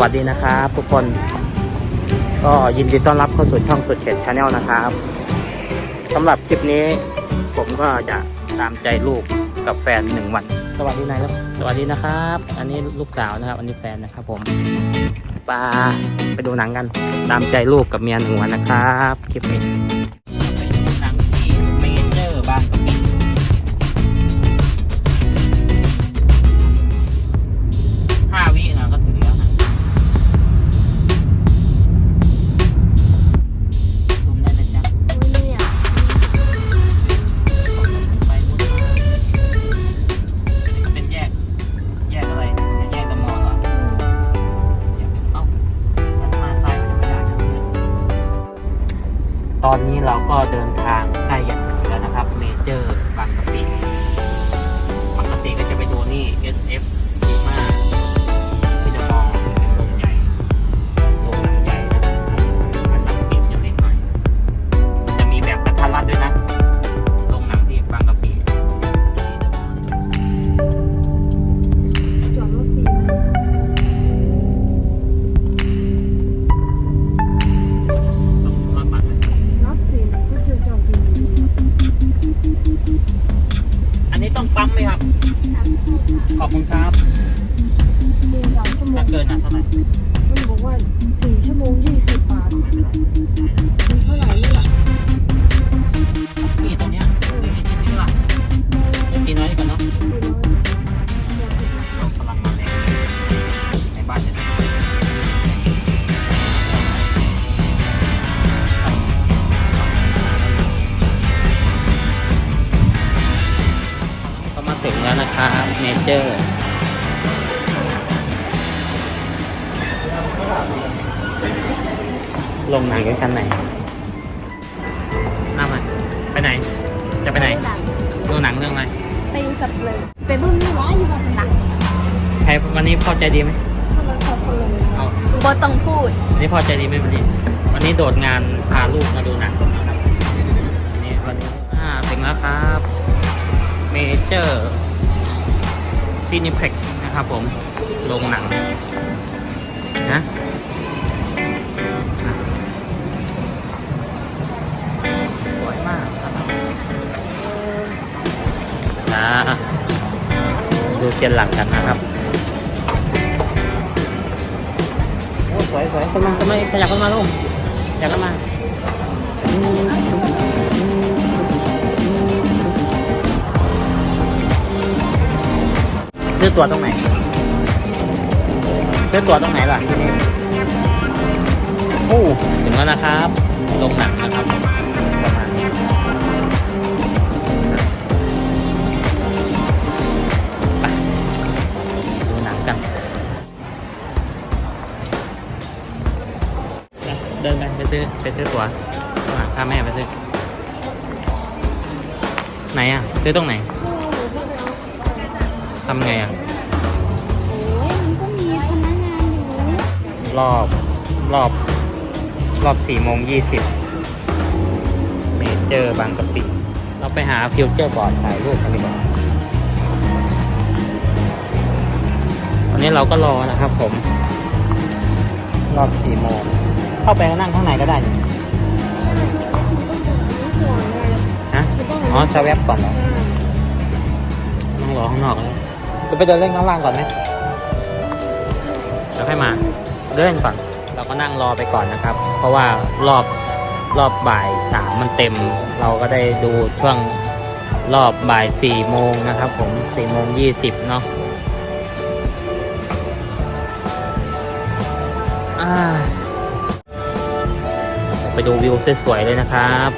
วัสดีนะครับทุกคน ก็ยินดีต้อนรับเข้าสู่ช่องสุดเขตชาแนลนะครับสำหรับคลิปนี้ ผมก็จะตามใจลูกกับแฟนหนึ่งวัน สวัสดีนายครับ สวัสดีนะครับ อันนี้ลูกสาวนะครับ อันนี้แฟนนะครับ ผมปาไปดูหนังกัน ตามใจลูกกับเมียหนึ่งวันนะครับ คลิปนี้ ตอนนี้เราก็เดินทางใกล้จะถึงแล้วนะครับ เมเจอร์บางกะปิบางกะปิก็จะไปดูนี่ SF นะครับเมเจอร์ ลงหนังอยู่ชั้นไหนหน้ามันไปไหน จะไปไหน ดูหนังเรื่องอะไร ไปดูสับเลยไปเบิ้งนี่วะอยู่บ้านหนักใครวันนี้พอใจดีไหมคนละสับเลยเอาบอต้องพูดวันนี้พอใจดีไหมวันนี้ วันนี้โดดงานพาลูกมาดูหนังนะครับวันนี้วันนี้อ่าถึงแล้วครับ เมเจอร์ ซีนิเพ็กนะครับผมโรงหนังนะสวยมากครับนะดูเชียนหลังกันนะครับโอ้สวยสวยคนมาคนมาขยับคนมาลูกขยับคนมา ซื้อตั๋วตรงไหน ซื้อตั๋วตรงไหนล่ะโอ้ถึงแล้วนะครับโรงหนังนะครับประมาณนี้ไปดูหนังกัน เดินไปไปซื้อไปซื้อตั๋วพาแม่ไปซื้อ ไหนอะ ซื้อตรงไหน ทำไงอะ โอ้ยมันก็มีพนักงานอยู่รอบรอบ รอบสี่โมงยี่สิบเมเจอร์บางกะปิ เราไปหาฟิวเจอร์บอร์ดถ่ายรูปกันดีกว่าตอนนี้เราก็รอนะครับผม รอบสี่โมงเข้าไปนั่งข้างในก็ได้นี่ฮะ อ๋อสวปก่อนเหรอนั่งรอข้างนอกแล้วจะ ไปเดินเล่นข้างล่างก่อนไหมเดี๋ยวให้มาเดินก่อน เราก็นั่งรอไปก่อนนะครับ เพราะว่ารอบรอบบ่ายสามมันเต็ม เราก็ได้ดูช่วงรอบบ่ายสี่โมงนะครับ ผมสี่โมงยี่สิบเนาะไปดูวิวสวยๆเลยนะครับ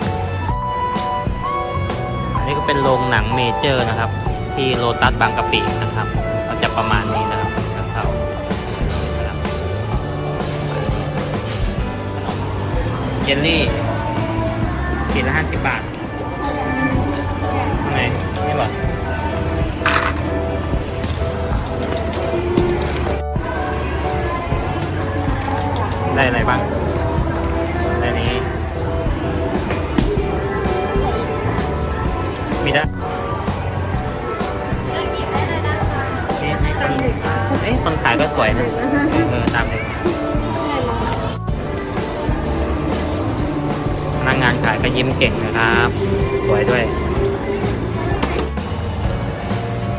อันนี้ก็เป็นโรงหนังเมเจอร์นะครับ ที่โลตัสบางกะปินะครับก็จะประมาณนี้นะครับเท่าๆนะครับเยลลี่ขีดละห้าสิบบาทอันไหนนี่บ่ได้อะไรบ้าง ครับ สวยด้วย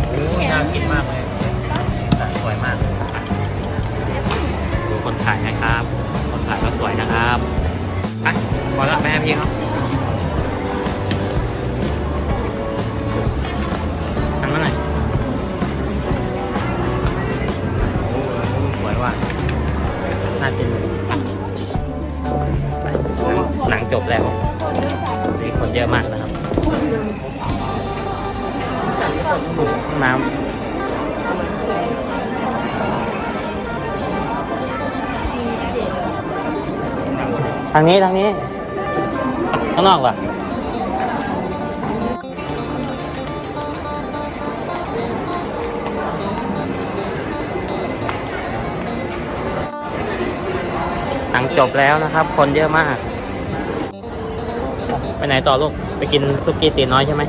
โอ้ยน่ากินมากเลยสวยมาก ดูคนขายนะครับ คนขายก็สวยนะครับไปพอละแม่พี่เขาทำมาหน่อยโอ้สวยว่ะน่ากินหนังจบแล้ว นี่คนเยอะมากนะครับห้องน้ำทางนี้ทางนี้ ข้างนอกล่ะหนังจบแล้วนะครับ คนเยอะมาก ไปไหนต่อลูก ไปกินซุกี้ตีน้อยใช่ไหม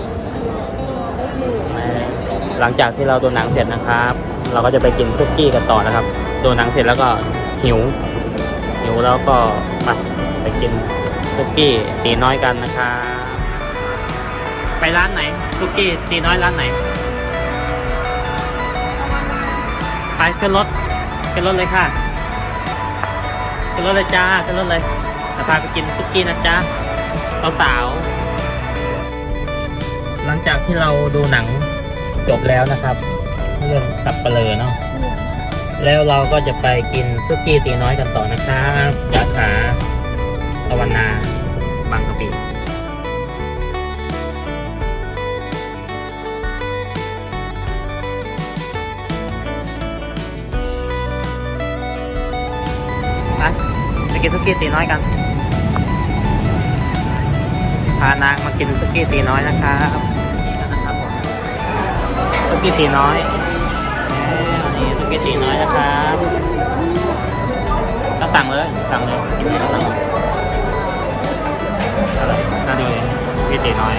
หลังจากที่เราดูหนังเสร็จนะครับ เราก็จะไปกินซุกี้กันต่อนะครับ ดูหนังเสร็จแล้วก็หิว หิวแล้วก็ไปไปกินซุกี้ตีน้อยกันนะครับไปร้านไหนซุกี้ตีน้อยร้านไหน ไปขึ้นรถขึ้นรถเลยค่ะขึ้นรถเลยจ้าขึ้นรถเลยจะพาไปกินซุกี้นะจ๊ะ สาวๆ หลังจากที่เราดูหนังจบแล้วนะครับ เรื่องสับเปลือเนาะแล้วเราก็จะไปกินซุกี้ตีน้อยกันต่อนะครับสาขาตะวันนาบางกะปิไปไปกินซุกี้ตีน้อยกัน พานางมากินสุกี้ตีน้อยนะครับนี่นะครับผมสุกี้ตีน้อยนี่สุกี้ตีน้อยนะครับก็สั่งเลยสั่งเลยกินเลยสั่งอะไรน่าดีซุกี้ตีน้อย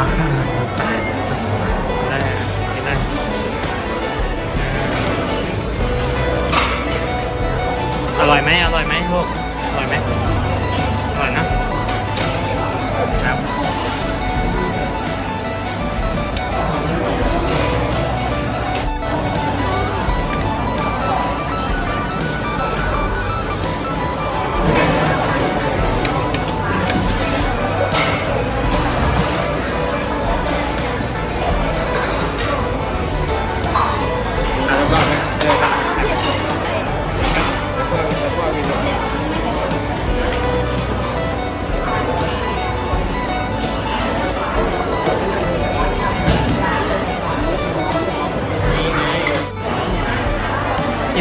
อ่าได้ได้อร่อยไหมอร่อยไหมพวก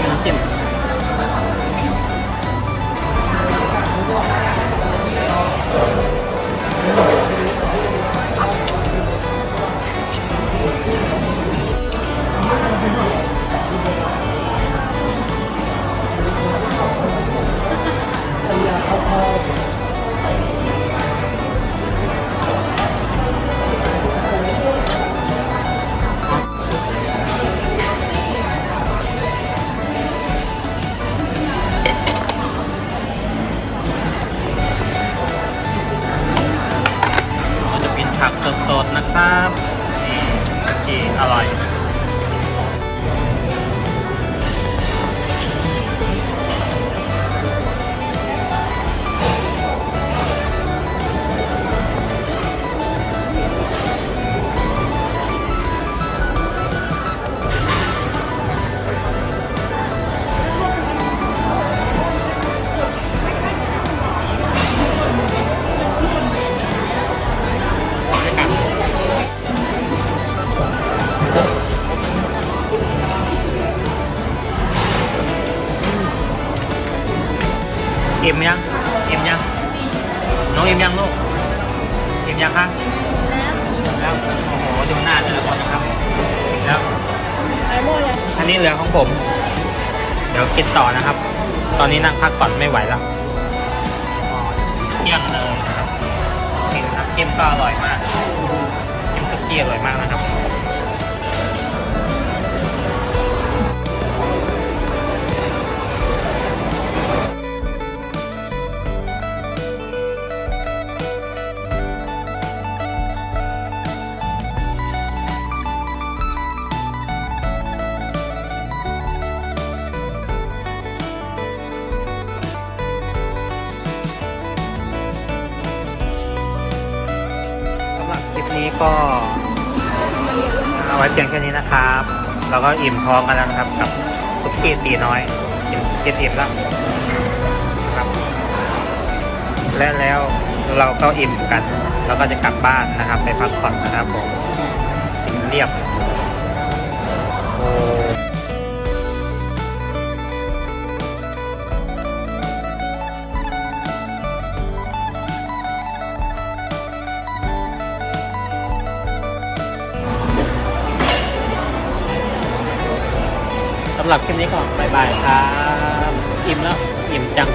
น้ำจิ้ม อิ่มยังอิ่มยัง น้องอิ่มยังลูกอิ่มยังคะแล้ว โอ้โห ดูหน้าแต่ละคนนะครับอิ่มแล้วไอ้โม่เลยอันนี้เหลือของผม เดี๋ยวกินต่อนะครับ ตอนนี้นั่งพักก่อนไม่ไหวแล้วอ๋อเที่ยงเลยนะครับนี่นะครับจิ้มก็อร่อยมากจิ้มสุกี้อร่อยมากนะครับ เอาไว้เพียงแค่นี้นะครับ เราก็อิ่มท้องกันแล้วนะครับกับซุปกี้ตีน้อยกินกินอิ่มแล้วครับ และแล้วเราก็อิ่มกันเราก็จะกลับบ้านนะครับ ไปพักผ่อนนะครับผมกินเรียบโอ้ หรับคลิปนี้ก็บายบายครับอิ่มแล้วอิ่มจัง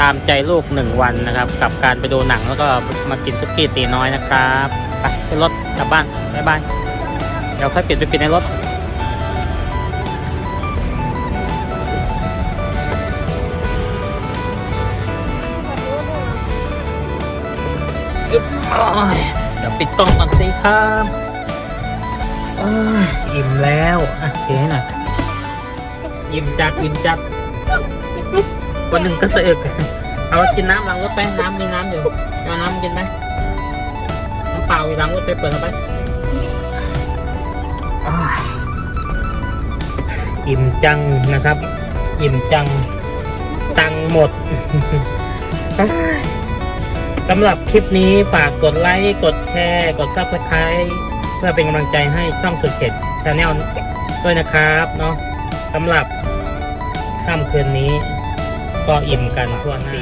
ตามใจลูกหนึ่งวันนะครับ กับการไปดูหนังแล้วก็มากินซุกี้ตีน้อยนะครับไปขึ้นรถกลับบ้านบายบายเดี๋ยวค่อยปิดไปปิดในรถอึ๊บอ้ยเดี๋ยวปิดกล้องก่อนสิครับ อิ่มแล้วอะเทให้หน่อยอิ่มจัดอิ่มจัดวันหนึ่งก็สะอึกเอากินน้ำหลังรถไปน้ำมีน้ำอยู่เอาน้ำกินไหมน้ำเปล่าอยู่หลังรถไปเปิดเข้าไปอิ่มจังนะครับ อิ่มจังตังหมดสำหรับคลิปนี้ฝากกดไลค์ กดแชร์ กดซับสไครต์ เพื่อเป็นกำลังใจให้ช่องสุดเจ็ดชาแนลด้วยนะครับเนาะสำหรับค่ำคืนนี้ ก็อิ่มกันทั่วหน้า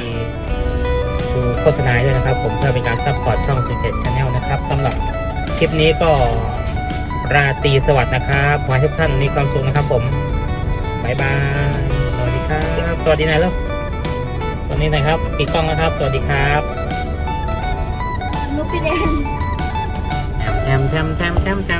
ดูโฆษณาด้วยนะครับ ผมเพื่อเป็นการซัพพอร์ตช่องสุดเจ็ดชาแนลนะครับสำหรับคลิปนี้ก็ราตรีสวัสดิ์นะครับขอให้ทุกท่านมีความสุขนะครับ ผมบายบาย สวัสดีครับ สวัสดีนายแล้วสวัสดีนะครับปิดกล้องนะครับ สวัสดีครับ ลูกพี่แดง แทมแท